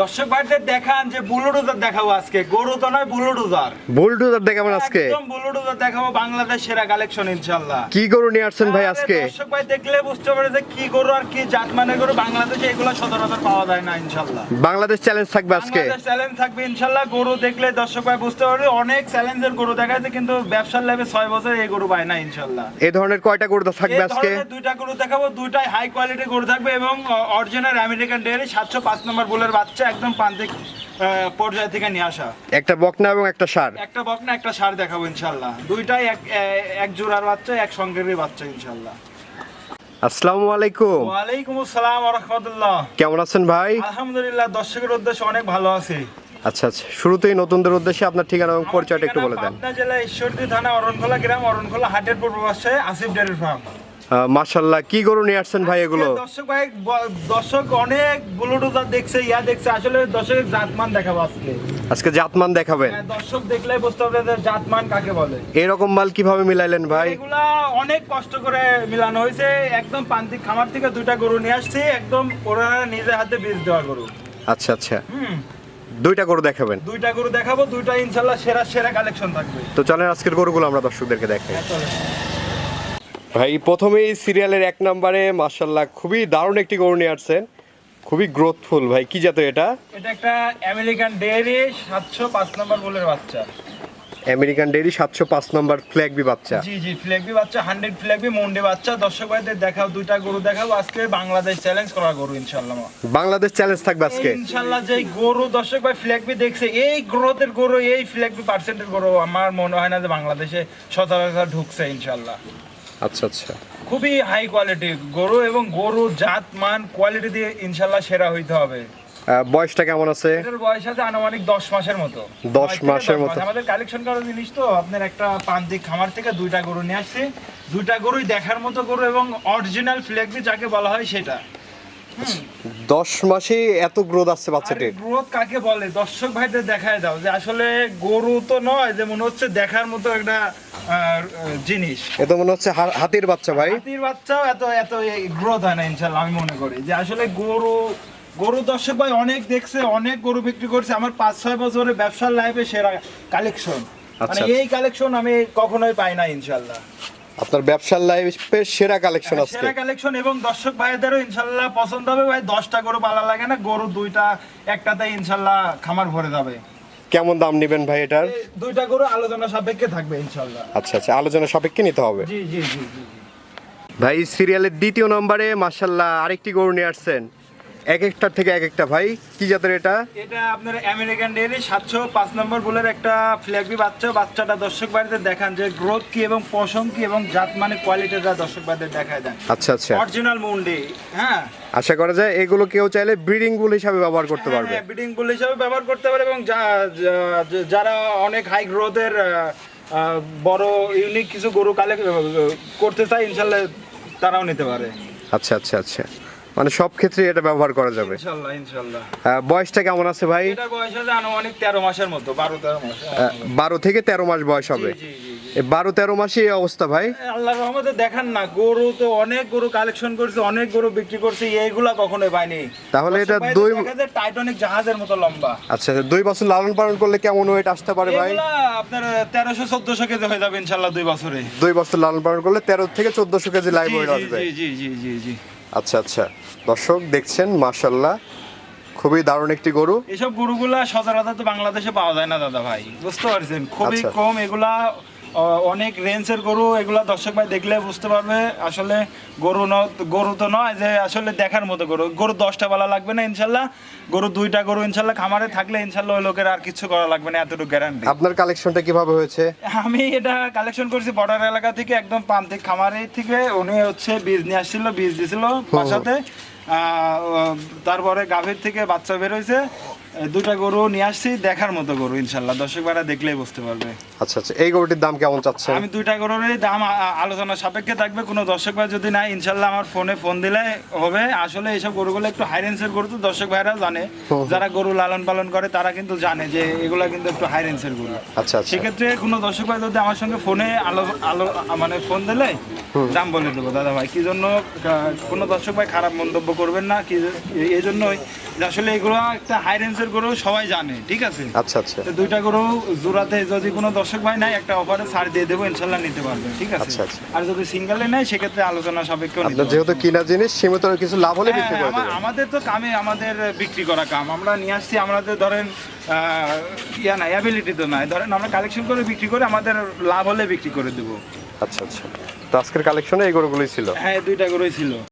দর্শক ভাইদের দেখান যে বুলুডোজার দেখাবো আজকে। গরু তো নয় বুলুডোজার। বুলডোজার দেখাবেন আজকে? একদম বুলুডোজার দেখাবো বাংলাদেশ সেরা কালেকশন ইনশাল্লাহ কি গরু নিয়ে আসছেন ভাই আজকে? দর্শক ভাই দেখলে বুঝতে পারে যে কি গরু আর কি জাত মানে গরু। বাংলাদেশে এগুলো সচরাচর পাওয়া যায় না ইনশাল্লাহ বাংলাদেশ চ্যালেঞ্জ থাকবে আজকে? বাংলাদেশ চ্যালেঞ্জ থাকবে ইনশাল্লাহ গরু দেখলে দর্শক ভাই বুঝতে পারবে অনেক চ্যালেঞ্জের গরু দেখা যাচ্ছে কিন্তু ব্যবসার লেভে ছয় বছর এই গরু পায় না ইনশাল্লাহ এই ধরনের কয়টা গরু থাকবে এই আজকে? ধরনের দুইটা গরু দেখাবো দুইটাই হাই কোয়ালিটি গরু থাকবে এবং অরিজিনাল আমেরিকান ডেয়ারি সাতশো পাঁচ নম্বর বুলের বাচ্চা। একদম প্রান্তিক পর্যায় থেকে নিয়ে আসা। একটা বকনা এবং একটা সার। একটা বকনা একটা সার দেখাবো ইনশাল্লাহ দুইটাই এক এক জোড়ার বাচ্চা এক সঙ্গেরই বাচ্চা ইনশাল্লাহ আসসালামু আলাইকুম। ওয়ালাইকুম আসসালাম রহমতুল্লাহ কেমন আছেন ভাই? আলহামদুলিল্লাহ দর্শকের উদ্দেশ্যে অনেক ভালো আছি। আচ্ছা আচ্ছা। শুরুতেই নতুনদের উদ্দেশ্যে আপনার ঠিকানা এবং পরিচয়টা একটু বলে দেন। পাবনা জেলা ঈশ্বরদী থানা অরণখোলা গ্রাম অরণখোলা হাটের পূর্ব পাশে আসিফ ডেয়ারি ফার্ম। মাশাল্লাহ কি গরু নিয়ে আসছেন ভাই এগুলো? দর্শক ভাই দর্শক অনেক ব্লুটুথার দেখছে ইয়া দেখছে আসলে দর্শকের জাতমান দেখাবো আজকে। আজকে জাতমান দেখাবেন? হ্যাঁ, দর্শক দেখলেই বুঝতে হবে যে জাতমান কাকে বলে। এরকম মাল কীভাবে মিলাইলেন ভাই? এগুলা অনেক কষ্ট করে মিলানো হয়েছে একদম প্রান্তিক খামার থেকে দুইটা গরু নিয়ে আসছি একদম ওরা নিজে হাতে বীজ দেওয়া গরু। আচ্ছা আচ্ছা। হুম। দুইটা গরু দেখাবেন? দুইটা গরু দেখাবো দুইটা ইনশাল্লাহ সেরা সেরা কালেকশন থাকবে। তো চলেন আজকের গরুগুলো আমরা দর্শকদেরকে দেখাই। হ্যাঁ। ভাই প্রথমেই সিরিয়ালের এক নম্বরে মাশাল্লাহ খুবই দারুণ একটি গরু নিয়ে আসছেন। খুবই গ্রোথফুল ভাই কি জাতের এটা? এটা একটা আমেরিকান ডেয়ারি সাতশো পাঁচ নম্বর বুলের বাচ্চা। আমেরিকান ডেরি সাতশো পাঁচ নম্বর ফ্ল্যাগবি বাচ্চা। জি জি ফ্ল্যাগবি বাচ্চা হান্ড্রেড ফ্ল্যাগবি মন্ডে বাচ্চা। দর্শক ভাইদের দেখাও দুইটা গরু দেখাও। আজকে বাংলাদেশ চ্যালেঞ্জ করা গরু ইনশাল্লাহ বাংলাদেশ চ্যালেঞ্জ থাকবে আজকে। ইনশাল্লাহ যে গরু দর্শক ভাই ফ্ল্যাগবি দেখছে এই গ্রোথের গরু এই ফ্ল্যাগবি পার্সেন্টের গরু আমার মনে হয় না যে বাংলাদেশে সচরাচর ঢুকছে ইনশাল্লাহ আচ্ছা আচ্ছা। খুবই হাই কোয়ালিটি গরু এবং গরু জাত মান কোয়ালিটি দিয়ে ইনশাল্লাহ সেরা হইতে হবে। বয়সটা কেমন আছে? এটার বয়স আছে আনুমানিক দশ মাসের মতো। দশ নয় থেকে মাসের মতো। আমাদের কালেকশন করার জিনিস তো আপনার একটা প্রান্তিক খামার থেকে দুইটা গরু নিয়ে আসছে। দুইটা গরুই দেখার মতো গরু এবং অরিজিনাল ফ্লেগবি যাকে বলা হয় সেটা। দশ মাসে এত গ্রোথ আসছে বাচ্চাটির গ্রোথ কাকে বলে? দর্শক ভাইদের দেখায় দাও যে আসলে গরু তো নয় যে মনে হচ্ছে দেখার মতো একটা জিনিস। এ তো মনে হচ্ছে হাতির বাচ্চা ভাই। হাতির বাচ্চাও এত এত গ্রোথ হয় না ইনশাল্লাহ আমি মনে করি। যে আসলে গরু গরু দর্শক ভাই অনেক দেখছে অনেক গরু বিক্রি করছে। আমার পাঁচ ছয় বছরের ব্যবসার লাইফে সেরা কালেকশন মানে আচ্ছা। এই কালেকশন আমি কখনোই পাই না ইনশাল্লাহ। আপনার ব্যবসার লাইফের সেরা কালেকশন আজকে। সেরা কালেকশন এবং দর্শক ভাইদেরও ইনশাল্লাহ পছন্দ হবে। ভাই দশটা গরু পালা লাগে না গরু দুইটা একটাতে ইনশাল্লাহ খামার ভরে যাবে। কেমন দাম নেবেন ভাই এটার? দুইটা গরু আলোচনা সাপেক্ষে থাকবে ইনশাল্লাহ। আচ্ছা আচ্ছা আলোচনা সাপেক্ষে নিতে হবে। জি জি জি জি ভাই সিরিয়ালের দ্বিতীয় নম্বরে মাশাল্লাহ আরেকটি গরু নিয়ে আসছেন। এক একটার থেকে এক একটা ভাই। কি জাতের এটা? এটা আপনার আমেরিকান ডেয়ারি সাতশো পাঁচ নম্বর বুলের একটা ফ্ল্যাগবি বাচ্চা। বাচ্চাটা দর্শক বাড়িতে দেখান যে গ্রোথ কি এবং পশম কি এবং জাত মানে কোয়ালিটিটা দর্শক বাড়িতে দেখায় দেন। আচ্ছা আচ্ছা। অরিজিনাল মুন্ডি হ্যাঁ। আশা করা যায় এগুলো কেউ চাইলে ব্রিডিং বুল হিসাবে ব্যবহার করতে পারবে। বিডিং বুল হিসাবে ব্যবহার করতে পারে এবং যারা অনেক হাই গ্রোথের বড় ইউনিক কিছু গরু কালেক্ট করতে চায় ইনশাল্লাহ তারাও নিতে পারে। আচ্ছা আচ্ছা আচ্ছা। মানে সব ক্ষেত্রে এটা ব্যবহার করা যাবে। ইনশাল্লাহ বয়সটা কেমন আছে ভাই? এটার বয়স আছে আনুমানিক তেরো মাসের মতো বারো মাস আহ, বারো থেকে তেরো মাস বয়স হবে। বারো তেরো মাসে এই অবস্থা ভাই? আল্লাহ রহমতে দেখান না গরু তো অনেক গরু কালেকশন করছে অনেক গরু বিক্রি করছে এইগুলা কখনোই পাইনি। তাহলে এটা দুই টাইটানিক জাহাজের মতো লম্বা। আচ্ছা আচ্ছা, দুই বছর লালন পালন করলে কেমন ওয়েট আসতে পারে ভাই? আপনার তেরোশো চোদ্দশো কেজি হয়ে যাবে ইনশাল্লাহ দুই বছরে। দুই বছর লালন পালন করলে তেরো থেকে চোদ্দশো কেজি লাইভ ওয়েট আসবে জি জি জি জি জি। আচ্ছা আচ্ছা। দর্শক দেখছেন মাশাল্লাহ খুবই দারুণ একটি গরু। এসব গরুগুলা সচরাচর তো বাংলাদেশে পাওয়া যায় না দাদা ভাই। বুঝতে পারছেন? খুবই আচ্ছা। কম এগুলা অনেক রেঞ্জের গরু এগুলা দর্শক ভাই দেখলে বুঝতে পারবে। আসলে গরু ন গরু তো নয় যে আসলে দেখার মতো গরু। গরু দশটা বেলা লাগবে না ইনশাল্লাহ। গরু দুইটা গরু ইনশাল্লাহ খামারে থাকলে ইনশাল্লাহ ওই লোকের আর কিছু করা লাগবে না এতটুকু গ্যারান্টি আপনার কালেকশনটা কীভাবে হয়েছে? আমি এটা কালেকশন করেছি বর্ডার এলাকা থেকে একদম প্রান্তিক খামারের থেকে। উনি হচ্ছে বীজ নিয়ে আসছিল বীজ দিছিল বাসাতে। তারপরে গাভীর থেকে বাচ্চা বের হয়েছে। দুটা গরু নিয়ে আসছি দেখার মতো গরু ইনশাল্লাহ। দর্শক ভাইরা দেখলেই বুঝতে পারবে। আচ্ছা আচ্ছা এই গরুটির দাম কেমন চাচ্ছেন আমি দুইটা গরুরই দাম আলোচনা সাপেক্ষে থাকবে কোনো দর্শক ভাই যদি নাই ইনশাল্লাহ আমার ফোনে ফোন দিলে হবে। আসলে এইসব গরুগুলো একটু হাই রেঞ্জের গরু তো দর্শক ভাইরা জানে। যারা গরু লালন পালন করে তারা কিন্তু জানে যে এগুলা কিন্তু একটু হাই রেঞ্জের গরু। আচ্ছা আচ্ছা। সেক্ষেত্রে কোনো দর্শক ভাই যদি আমার সঙ্গে ফোনে আলো আলো মানে ফোন দিলে দাম বলে দেবো। দাদা ভাই কি জন্য কোনো দর্শক ভাই খারাপ মন্তব্য করবেন না কি এই জন্যই আসলে এগুলো একটা হাই রেঞ্জের গরু সবাই জানে ঠিক আছে? আচ্ছা আচ্ছা। তো দুইটা গরু জোড়াতে যদি কোনো দর্শক ভাই নাই একটা অফারে ছাড় দিয়ে দেবো ইনশাল্লাহ নিতে পারবে ঠিক আছে? আচ্ছা, আচ্ছা। আর যদি সিঙ্গেলে নেয় সেক্ষেত্রে আলোচনা সাপেক্ষে আপনার যেহেতু কিনা জিনিস সীমিত কিছু লাভ হলে বিক্রি হ্যাঁ, করে আমা- আমাদের তো কামে আমাদের বিক্রি করা কাম। আমরা নিয়ে আসছি আমাদের ধরেন ইয়া না অ্যাবিলিটি তো নাই। ধরেন আমরা কালেকশন করে বিক্রি করে আমাদের লাভ হলে বিক্রি করে দেবো। আচ্ছা আচ্ছা। তো আজকের কালেকশনে এই গরুগুলোই ছিল? হ্যাঁ দুইটা গরুই ছিল।